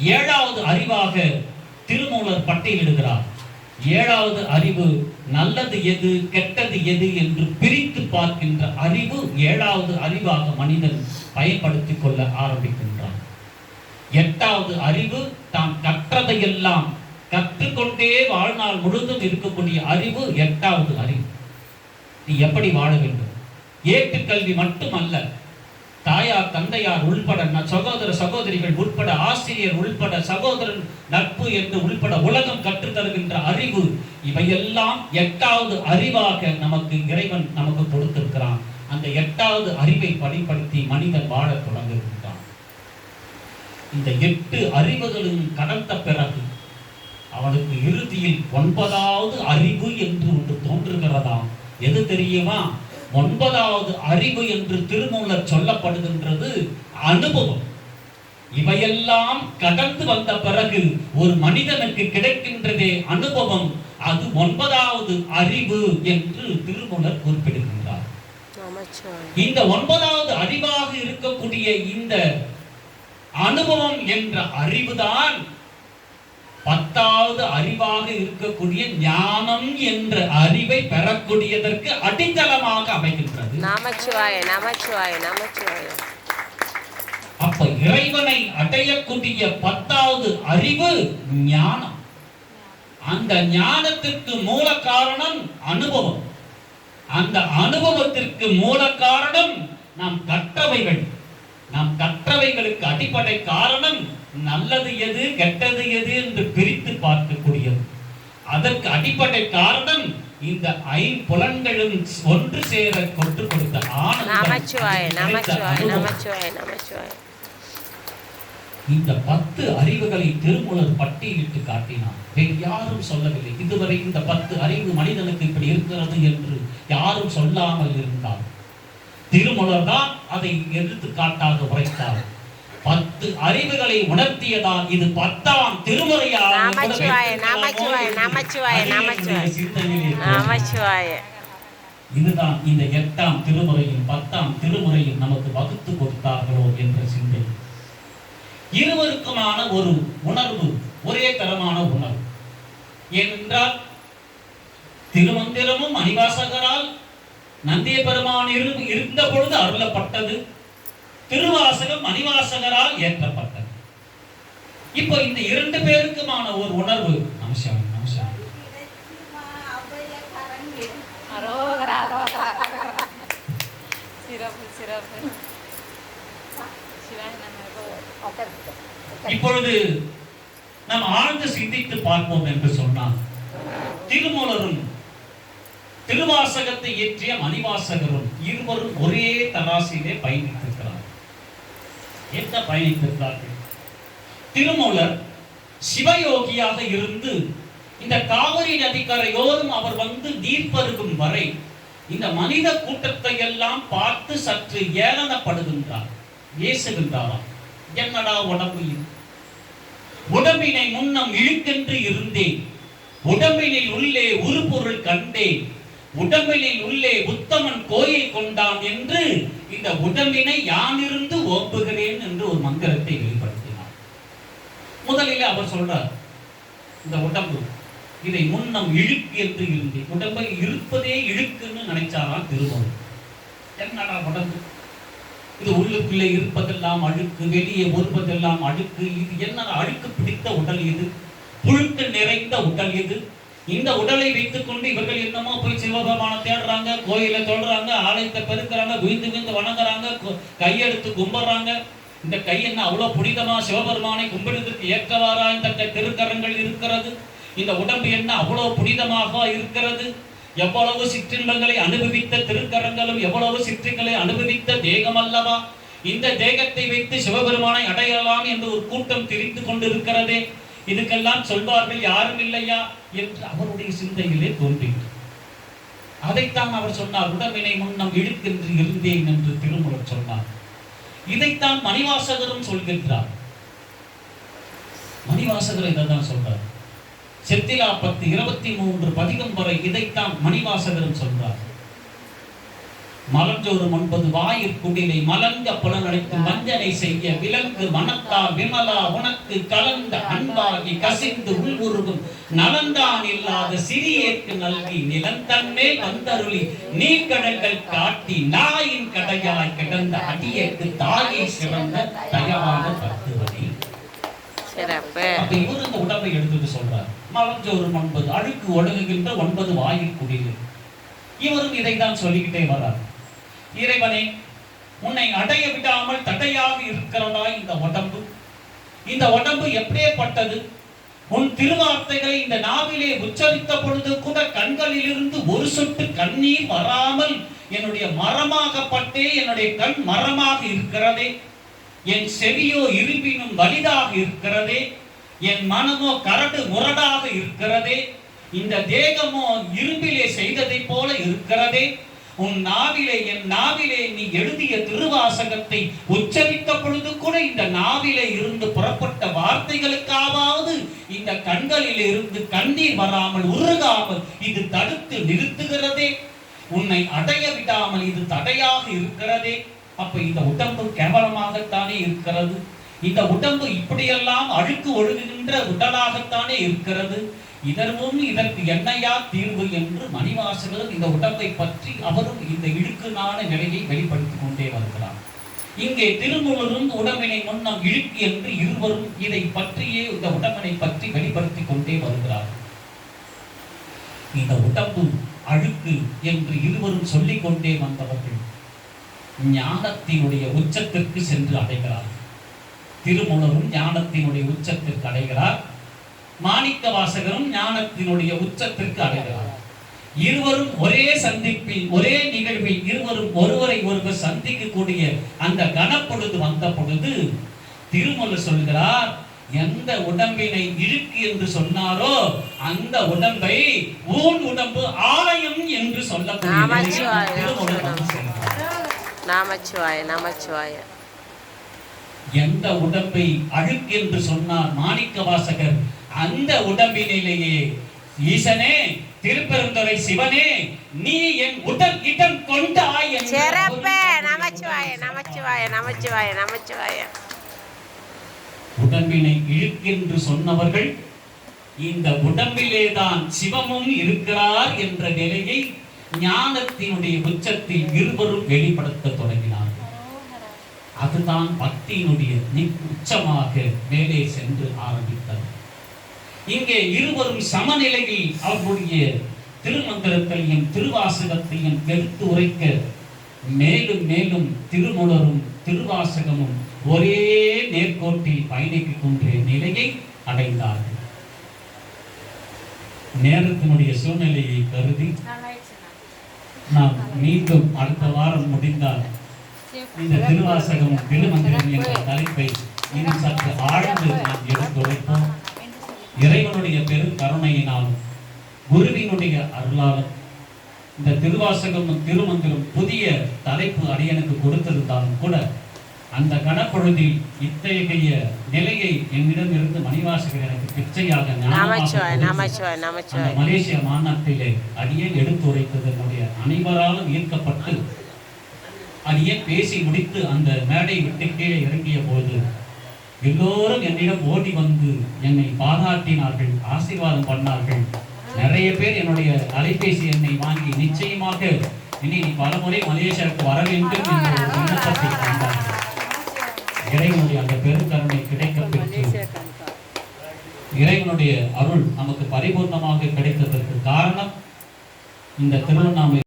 ஏழாவது அறிவாக திருமூலர் பட்டியலிடுகிறார். ஏழாவது அறிவு நல்லது எது கெட்டது எது என்று பிரித்து பார்க்கின்ற அறிவு ஏழாவது அறிவாக மனிதன் பயன்படுத்திக் கொள்ள ஆரம்பிக்கின்றான். எட்டாவது அறிவு தான் கற்றதையெல்லாம் கற்றுக்கொண்டே வாழ்நாள் முழுதும் இருக்கக்கூடிய அறிவு எட்டாவது அறிவு. நீ எப்படி வாழ வேண்டும்? ஏட்டுக்கல்வி மட்டுமல்ல தாயார் தந்தையார் உள்பட ந- சகோதர சகோதரிகள் உள்பட ஆசிரியர் உள்பட சகோதரன் நட்பு என்று உள்பட உலகம் கற்றுத் தருகின்ற அறிவு இவையெல்லாம் எட்டாவது அறிவாக நமக்கு இறைவன் நமக்கு கொடுத்திருக்கிறான். அந்த எட்டாவது அறிவை பயன்படுத்தி மனிதன் வாழத் தொடங்குகின்றான். இந்த எட்டு அறிவுகளும் கடந்த பிறகு அவனுக்கு இறுதியில் ஒன்பதாவது அறிவு என்று ஒன்று தோன்றுகிறதாம். எது தெரியுமா? ஒன்பதாவது அறிவு என்று திருமூலர் சொல்லப்படுகின்றது அனுபவம். இவையெல்லாம் கடந்து வந்த பிறகு ஒரு மனிதனுக்கு கிடைக்கின்றதே அனுபவம். அது ஒன்பதாவது அறிவு என்று திருமூலர் குறிப்பிடுகின்றார். இந்த ஒன்பதாவது அறிவாக இருக்கக்கூடிய இந்த அனுபவம் என்ற அறிவுதான் பத்தாவது அறிவாக இருக்கக்கூடிய ஞானம் என்ற அறிவை பெறக்கூடியதற்கு அடித்தளமாக அமைகின்றது. நமச்சிவாய நமச்சிவாய நமச்சிவாய. அப்ப இறைவனை அடையக்கூடிய பத்தாவது அறிவு ஞானம். அந்த ஞானத்திற்கு மூல காரணம் அனுபவம். அந்த அனுபவத்திற்கு மூல காரணம் நாம் கற்றவைகள் நாம் கற்றவைகளுக்கு அடிப்படை காரணம் நல்லது எது கெட்டது எது என்று பிரித்து பார்க்கக்கூடியது. அதற்கு அடிப்படை காரணம் இந்த ஐம்புலன்களும் ஒன்று சேர கொண்டு கொடுத்த ஆனந்தம். இந்த பத்து அறிவுகளை திருமூலர் பட்டியலிட்டு காட்டினார். வேறு யாரும் சொல்லவில்லை. இதுவரை இந்த பத்து அறிவு மனிதனுக்கு இப்படி இருக்கிறது என்று யாரும் சொல்லாமல் இருந்தார். திருமூலர் தான் அதை எடுத்துக்காட்டாக உரைத்தார். பத்து அறிவுகளை உணர்த்தியதால் இது பத்தாம் திருமுறையாக நமச்சிவாய, நமச்சிவாய, நமச்சிவாய, நமச்சிவாய. இதுதான் இந்த எட்டாம் திருமுறையும் பத்தாம் திருமுறையும் நமக்கு வகுத்து கொடுத்தார்களோ என்ற சிந்தை. இருவருக்குமான ஒரு உணர்வு ஒரே தரமான உணர்வு. ஏனென்றால் திருமந்திரமும் மணிவாசகரால் நந்திய பெருமான் இரு- இருந்த பொழுது அருளப்பட்டது. திருவாசகம் மணிவாசகரால் ஏற்றப்பட்டது. இப்போ இந்த இரண்டு பேருக்குமான ஒரு உணர்வு சிவாய நமக. இப்பொழுது நாம் ஆழ்ந்து சிந்தித்து பார்ப்போம் என்று சொன்னார் திருமூலரும் திருவாசகத்தை இயற்றிய மணிவாசகரும் இருவரும் ஒரே தராசிலே பயணித்திருக்கிறார் என்ன பயணித்திருந்தார்கள் திருமூலர் சிவயோகியாக இருந்து இந்த காவிரி நதிக்கரையோரும் அவர் வந்து நீர் பருகும் வரை இந்த மனித கூட்டத்தை எல்லாம் பார்த்து சற்று ஏளனப்படுகின்றார். ஏசுகின்றாராம் என்னடா உடம்பு உடம்பினை முன்னம் இழுக்கென்று இருந்தேன். உடம்பினில் உள்ளே உருபொருள் கண்டேன். உடம்பினில் உள்ளே உத்தமன் கோயில் கொண்டான் என்று இந்த உடம்பினை யானிருந்து ஓம்புகிறேன் ஒரு மந்திரத்தை வெளிப்படுத்தினார். முதலில் அவர் சொல்றார் இந்த உடம்பு இதை முன் நம் இழுக்கு என்று இருந்தேன் உடம்பை இருப்பதே இழுக்குன்னு நினைச்சாராம் திருமணம். என்னடா உடம்பு? இது உள்ளுக்குள்ளே இருப்பதெல்லாம் அழுக்கு வெளியே வருவதெல்லாம் அழுக்கு. இது என்ன அழுக்கு பிடித்த உடல் இது புழுக்கு நிறைந்த உடல் இது இந்த உடலை வைத்துக்கொண்டு இவர்கள் என்னமோ போய் சிவபெருமான தேடுறாங்க கோயிலை தொடுறாங்க ஆலயத்தை பெருக்கிறாங்க விழுந்து விழுந்து வணங்குறாங்க கையெடுத்து கும்பிடுறாங்க. இந்த கை என்ன அவ்வளவு புனிதமா சிவபெருமானை கும்பிடுவதற்கு ஏற்றவாறா இந்த திருக்கரங்கள் இருக்கிறது? இந்த உடம்பு என்ன அவ்வளவு புனிதமாக இருக்கிறது? எவ்வளவு சிற்றின்பங்களை அனுபவித்த திருக்கரங்களும் எவ்வளவு சிற்றிங்களை அனுபவித்த தேகம் அல்லவா? இந்த தேகத்தை வைத்து சிவபெருமானை அடையலாம் என்று ஒரு கூட்டம் திரித்து கொண்டிருக்கிறதே. இதுக்கெல்லாம் சொல்வார்கள் யாரும் இல்லையா? என்று அவருடைய சிந்தையிலே தோன்றினார் அதைத்தான் அவர் சொன்னார் உடம்பினை முன்னம் இழுக்கென்று இருந்தேன் என்று திருமுறை சொன்னார். இதைத்தான் மணிவாசகரும் சொல்கின்றார். மணிவாசகர் இதைத்தான் சொல்றார். செத்திலா பத்து இருபத்தி மூன்று பதிகம் வரை இதைத்தான் மணிவாசகரும் சொல்றார். மலஞ்சோறும் ஒன்பது வாயிற் குடிலை மலங்க புலனடைத்து வஞ்சனை செய்ய விலங்கு மனத்தால் விமலா உனக்கு கலந்த அன்பாகி கசிந்து உள்வுருகும் நலந்தான் இல்லாத சிறியேற்கு நல்கி நிலந்தன்னே வந்தருளி நீர்க்கடல்கள் காட்டி நாயின் கடையாய் கிடந்த அடியேற்கு தாயை சிறந்த தயவான பத்துவனே சிறப்பு. அப்ப இவரு இந்த உடம்பை எடுத்துட்டு சொல்றார். மலஞ்சோறும் ஒன்பது அழுக்கு ஒழுகுகின்ற ஒன்பது வாயில் குடிகள் இவரும் இதைத்தான் சொல்லிக்கிட்டே வர்றார். இறைவனே உன்னை அடைய விடாமல் தடையாக இருக்கிறதா இந்த உடம்பு. இந்த உடம்பு எப்படியேப்பட்டது உன் திருவார்த்தைகளை இந்த நாவிலே உச்சரித்த பொழுது கூட கண்களிலிருந்து ஒரு சொட்டு கண்ணீர் வராமல் என்னுடைய மரமாகப்பட்டே என்னுடைய கண் மரமாக இருக்கிறதே. என் செவியோ இருப்பினும் வலிதாக இருக்கிறதே. என் மனமோ கரடு முரடாக இருக்கிறதே. இந்த தேகமோ இரும்பிலே செய்ததைப் போல இருக்கிறதே. உன் நாவிலே என் நாவிலே நீ எழுதிய திருவாசகத்தை உச்சரித்த பொழுது கூட இந்த நாவிலே இருந்து புறப்பட்ட வார்த்தைகளுக்காவது இந்த கண்களில் இருந்து கண்ணீர் வராமல் உருகாமல் இது தடுத்து நிறுத்துகிறதே. உன்னை அடைய விடாமல் இது தடையாக இருக்கிறதே. அப்ப இந்த உடம்பு கேவலமாகத்தானே இருக்கிறது? இந்த உடம்பு இப்படியெல்லாம் அழுக்கு ஒழுகுகின்ற உடலாகத்தானே இருக்கிறது? இதற்கும் இதற்கு என்னையா தீர்வு என்று மணிவாசகர் இந்த உடம்பை பற்றி அவரும் இந்த இழுக்குனான நிலையை வெளிப்படுத்திக் கொண்டே வருகிறார். இங்கே திருமூலரும் உடம்பினை முன்னம் இழுக்கு என்று இருவரும் இதை பற்றியே இந்த உடம்பினை பற்றி வெளிப்படுத்திக் கொண்டே வருகிறார். இந்த உடம்பு அழுக்கு என்று இருவரும் சொல்லிக் கொண்டே வந்தவர்கள் ஞானத்தினுடைய உச்சத்திற்கு சென்று அடைகிறார் திருமூலரும் ஞானத்தினுடைய உச்சத்திற்கு அடைகிறார். மாணிக்க வாசகரும் ஞானத்தினுடைய உச்சத்திற்கு அடைகிறார். இருவரும் ஒரே சந்திப்பில் ஒரே நிகழ்வில் இருவரும் ஒருவரை ஒருவர் சந்திக்கக்கூடிய அந்த கனப்பொழுது வந்த பொழுது திருமூலர் சொல்கிறார் எந்த உடம்பினை இழுக்கு என்று சொன்னாரோ அந்த உடம்பை ஊன் உடம்பு ஆலயம் என்று. நமச்சிவாய. நமச்சிவாய எந்த உடம்பை அழுக்கு என்று சொன்னார் மாணிக்க வாசகர் அந்த உடம்பினிலேயே ஈசனே திருப்பெருந்துறை சிவனே நீ என் உடல் இடம் கொண்டாய் சிறப்பு நமச்சிவாய நமச்சிவாய நமச்சிவாய நமச்சிவாய. உடம்பினை இழுக்கென்று சொன்னவர்கள் இந்த உடம்பிலேதான் சிவமும் இருக்கிறார் என்ற நிலையை ஞானத்தினுடைய உச்சத்தில் இருவரும் வெளிப்படுத்த தொடங்கினார்கள். அதுதான் பக்தியினுடைய நி- உச்சமாக மேலே சென்று ஆரம்பித்தது. இங்கே இருவரும் சமநிலையில் அவர்களுடைய திருமந்திரத்தையும் திருவாசகத்தையும் எடுத்து உரைக்க மேலும் மேலும் திருமுலரும் திருவாசகமும் ஒரே நேர்கோட்டில் பயணிக்கின்ற நிலையை அடைந்தார்கள். நேரத்தினுடைய சூழ்நிலையை கருதி நாம் மீண்டும் அடுத்த வாரம் முடிந்தால் இந்த திருவாசகம் திருமந்திரம் என்ற தலைப்பை இன்னும் சற்று ஆழ்ந்து நாம் எடுத்துரைப்போம். இறைவனுடைய பெரும் கருணையினாலும் குருவினுடைய அருளாலும் இந்த திருவாசகமும் திருமந்திரம் புதிய தலைப்பு அடியனுக்கு கொடுத்திருந்தாலும் கூட அந்த கணப்பொழுதில் இத்தகைய நிலையை என்னிடம் இருந்து மணிவாசகர் எனக்கு பிச்சையாக மலேசிய மாநாட்டிலே அடியேன் எடுத்துரைத்தது என்னுடைய அனைவராலும் ஈர்க்கப்பட்டு அடியேன் பேசி முடித்து அந்த மேடை விட்டு கீழே இறங்கிய போது எல்லோரும் என்னிடம் ஓடி வந்து என்னை பாராட்டினார்கள் ஆசீர்வாதம் பண்ணார்கள். நிறைய பேர் என்னுடைய அலைபேசி எண்ணை வாங்கி நிச்சயமாக இனி நீ பலமுறை மலேசியாவுக்கு வர வேண்டும் என்ற ஒரு விண்ணப்பத்தை தந்தார்கள். இறைவனுடைய அந்த பெருங்கருணை கிடைக்க பெற்று இறைவனுடைய அருள் நமக்கு பரிபூர்ணமாக கிடைத்ததற்கு காரணம் இந்த திருவண்ணாமலை